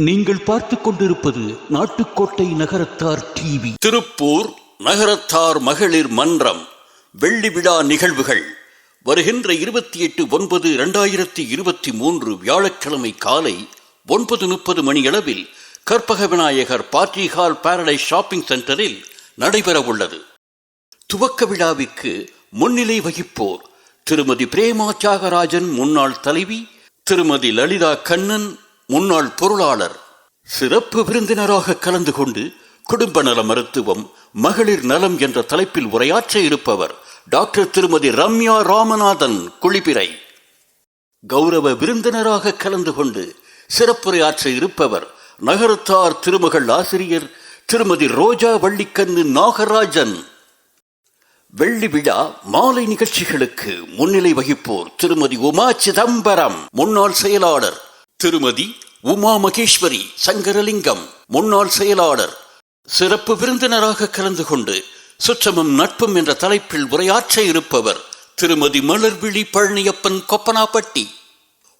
நீங்கள் பார்த்துக் கொண்டிருப்பது நாட்டுக்கோட்டை நகரத்தார் டிவி. திருப்பூர் நகரத்தார் மகளிர் மன்றம் வெள்ளி விழா நிகழ்வுகள். வருகின்ற இருபத்தி எட்டு ஒன்பது இரண்டாயிரத்தி இருபத்தி மூன்று வியாழக்கிழமை காலை ஒன்பது முப்பது மணியளவில் Karpaga Vinayagar party hall paradise shopping சென்டரில் நடைபெற உள்ளது. துவக்க விழாவிற்கு முன்னிலை வகிப்போர் திருமதி பிரேமா தியாகராஜன் முன்னாள் தலைவி திருமதி லலிதா கண்ணன் முன்னாள் பொருளாளர் சிறப்பு விருந்தினராக கலந்து கொண்டு குடும்ப நல மருத்துவம் மகளிர் நலம் என்ற தலைப்பில் உரையாற்ற இருப்பவர் டாக்டர் திருமதி ரம்யா ராமநாதன் குளிப்பிரை கௌரவ விருந்தினராக கலந்து கொண்டு சிறப்புரையாற்ற இருப்பவர் நகரத்தார் திருமகள் ஆசிரியர் திருமதி ரோஜா வள்ளிக்கண்ணு நாகராஜன். வெள்ளி விழா மாலை நிகழ்ச்சிகளுக்கு முன்னிலை வகிப்போர் திருமதி உமா சிதம்பரம் முன்னாள் செயலாளர் திருமதி உமா மகேஸ்வரி சங்கரலிங்கம் முன்னாள் செயலாளர் சிறப்பு விருந்தினராக கலந்து கொண்டு சுற்றமும் நட்பும் என்ற தலைப்பில் உரையாற்ற இருப்பவர் திருமதி மலர்விழி பழனியப்பன் கொப்பனாப்பட்டி.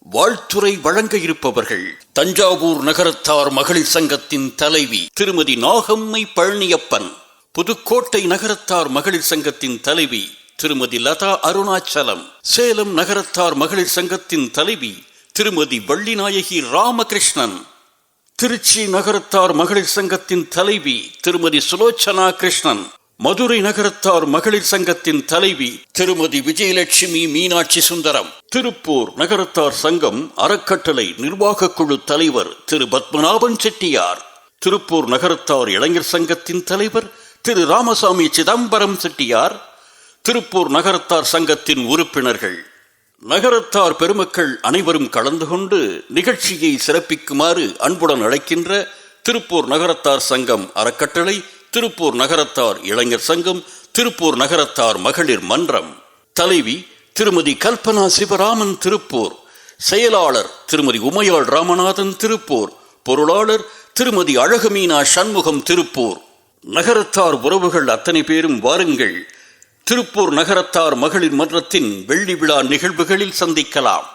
வாழ்த்துறை வழங்க இருப்பவர்கள் தஞ்சாவூர் நகரத்தார் மகளிர் சங்கத்தின் தலைவி திருமதி நாகம்மை பழனியப்பன் புதுக்கோட்டை நகரத்தார் மகளிர் சங்கத்தின் தலைவி திருமதி லதா அருணாச்சலம் சேலம் நகரத்தார் மகளிர் சங்கத்தின் தலைவி திருமதி வள்ளிநாயகி ராமகிருஷ்ணன் திருச்சி நகரத்தார் மகளிர் சங்கத்தின் தலைவி திருமதி சுலோச்சனா கிருஷ்ணன் மதுரை நகரத்தார் மகளிர் சங்கத்தின் தலைவி திருமதி விஜயலட்சுமி மீனாட்சி சுந்தரம் திருப்பூர் நகரத்தார் சங்கம் அறக்கட்டளை நிர்வாக குழு தலைவர் திரு பத்மநாபன் செட்டியார் திருப்பூர் நகரத்தார் இளைஞர் சங்கத்தின் தலைவர் திரு ராமசாமி சிதம்பரம் செட்டியார் திருப்பூர் நகரத்தார் சங்கத்தின் உறுப்பினர்கள். நகரத்தார் பெருமக்கள் அனைவரும் கலந்து கொண்டு நிகழ்ச்சியை சிறப்பிக்குமாறு அன்புடன் அழைக்கின்ற திருப்பூர் நகரத்தார் சங்கம் அறக்கட்டளை திருப்பூர் நகரத்தார் இளைஞர் சங்கம் திருப்பூர் நகரத்தார் மகளிர் மன்றம். தலைவி திருமதி கல்பனா சிவராமன் திருப்பூர் செயலாளர் திருமதி உமையாள் ராமநாதன் திருப்பூர் பொருளாளர் திருமதி அழகுமீனா சண்முகம் திருப்பூர். நகரத்தார் உறவுகள் அத்தனை பேரும் வாருங்கள். திருப்பூர் நகரத்தார் மகளிர் மன்றத்தின் வெள்ளி விழா நிகழ்வுகளில் சந்திக்கலாம்.